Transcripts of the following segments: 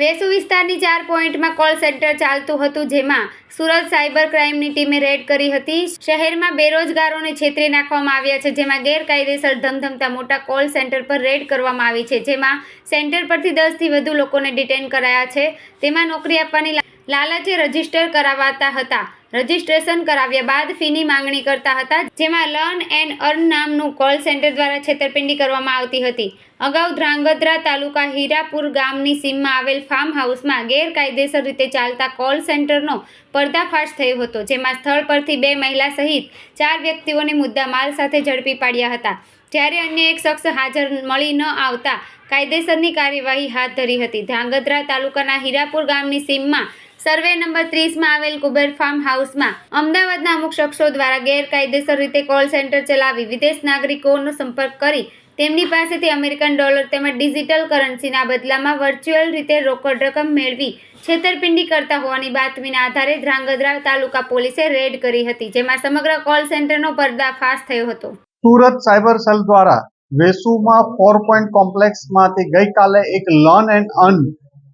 વેસુ વિસ્તારની ચાર પોઈન્ટમાં call centre ચાલતું હતું જેમાં સુરત સાયબર ક્રાઇમની ટીમે રેડ કરી હતી. શહેરમાં બેરોજગારોને છેતરી નાખવામાં આવ્યા છે, જેમાં ગેરકાયદેસર ધમધમતા મોટા કોલ સેન્ટર પર રેડ કરવામાં આવી છે, જેમાં સેન્ટર પરથી દસથી વધુ લોકોને ડિટેન કરાયા છે. તેમાં નોકરી આપવાની લાલચે રજિસ્ટર કરાવાતા હતા. રજીસ્ટ્રેશન કરાવ્યા બાદ ફીની માંગણી કરતા હતા, જેમાં લર્ન એન્ડ અર્ન નામનું કોલ સેન્ટર દ્વારા છેતરપિંડી કરવામાં આવતી હતી. અગાઉ ધ્રાંગધ્રા તાલુકા હીરાપુર ગામની સીમમાં આવેલ ફાર્મ હાઉસમાં ગેરકાયદેસર રીતે ચાલતા કોલ સેન્ટરનો પર્દાફાશ થયો હતો, જેમાં સ્થળ પરથી બે મહિલા સહિત ચાર વ્યક્તિઓને મુદ્દા માલ સાથે ઝડપી પાડ્યા હતા. જ્યારે અન્ય એક શખ્સ હાજર મળી ન આવતા કાયદેસરની કાર્યવાહી હાથ ધરી હતી. ધ્રાંગધ્રા તાલુકાના હીરાપુર ગામની સીમમાં સર્વે નંબર ત્રીસમાં આવેલ કુબેર ફાર્મ હાઉસમાં અમદાવાદના અમુક શખ્સો દ્વારા ગેરકાયદેસર રીતે કોલ સેન્ટર ચલાવી વિદેશ નાગરિકોનો સંપર્ક કરી તેમની પાસેથી અમેરિકન ડોલર તેમજ ડિજિટલ કરન્સીના બદલામાં વર્ચ્યુઅલ રીતે રોકડ રકમ મેળવી છેતરપિંડી કરતા હોવાની બાતમીના આધારે ધ્રાંગધ્રા તાલુકા પોલીસે રેડ કરી હતી, જેમાં સમગ્ર કોલ સેન્ટરનો પર્દાફાશ થયો હતો. સુરત સાયબર સેલ દ્વારા વેસુમાં ફોર પોઈન્ટ કોમ્પ્લેક્સમાંથી ગઈકાલે એક learn and earn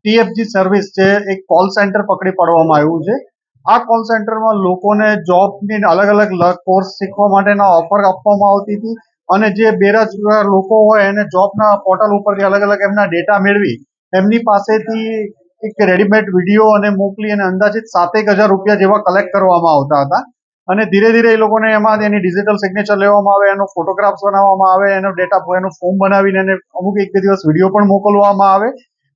TFG service છે, એક કોલ સેન્ટર પકડી પાડવામાં આવ્યું છે. આ કોલ સેન્ટરમાં લોકોને જોબની અલગ અલગ કોર્સ શીખવા માટેના ઓફર આપવામાં આવતી હતી અને જે બેરોજગાર લોકો હોય એને જોબના પોર્ટલ ઉપરથી અલગ અલગ એમના ડેટા મેળવી એમની પાસેથી એક રેડીમેડ વીડિયો અને મોકલી અને અંદાજિત સાતેક હજાર રૂપિયા જેવા કલેક્ટ કરવામાં આવતા હતા. અને ધીરે ધીરે એ લોકોને એમાં એની ડિજિટલ સિગ્નેચર લેવામાં આવે, એનો ફોટોગ્રાફ્સ બનાવવામાં આવે, એનો ડેટા એનું ફોર્મ બનાવીને એને અમુક એક બે દિવસ વીડિયો પણ મોકલવામાં આવે.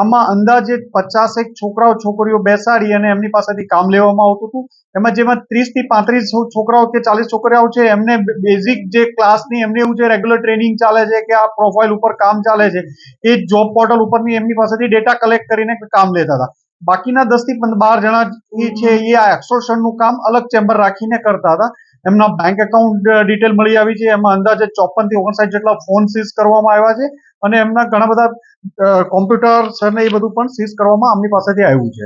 આમાં અંદાજે પચાસેક છોકરાઓ છોકરીઓ બેસાડી અને એમની પાસેથી કામ લેવામાં આવતું હતું. એમાં જેમાં ત્રીસથી પાંત્રીસ છોકરાઓ કે ચાલીસ છોકરાઓ છે, એમને બેઝિક જે ક્લાસની એમને એવું છે રેગ્યુલર ટ્રેનિંગ ચાલે છે કે આ પ્રોફાઇલ ઉપર કામ ચાલે છે, એ જોબ પોર્ટલ ઉપરની એમની પાસેથી ડેટા કલેક્ટ કરીને કામ લેતા હતા. બાકીના દસથી બાર જણા એ છે, એ આ એક્સોર્શનનું કામ અલગ ચેમ્બર રાખીને કરતા હતા. એમના બેંક એકાઉન્ટ ડિટેલ મળી આવી છે. એમાં અંદાજે ચોપનથી ઓગણસાઠ જેટલા ફોન સીઝ કરવામાં આવ્યા છે. અને એમના ઘણા બધા કોમ્પ્યુટર્સ અને એ બધું પણ સીઝ કરવામાં આમની પાસેથી આવ્યું છે.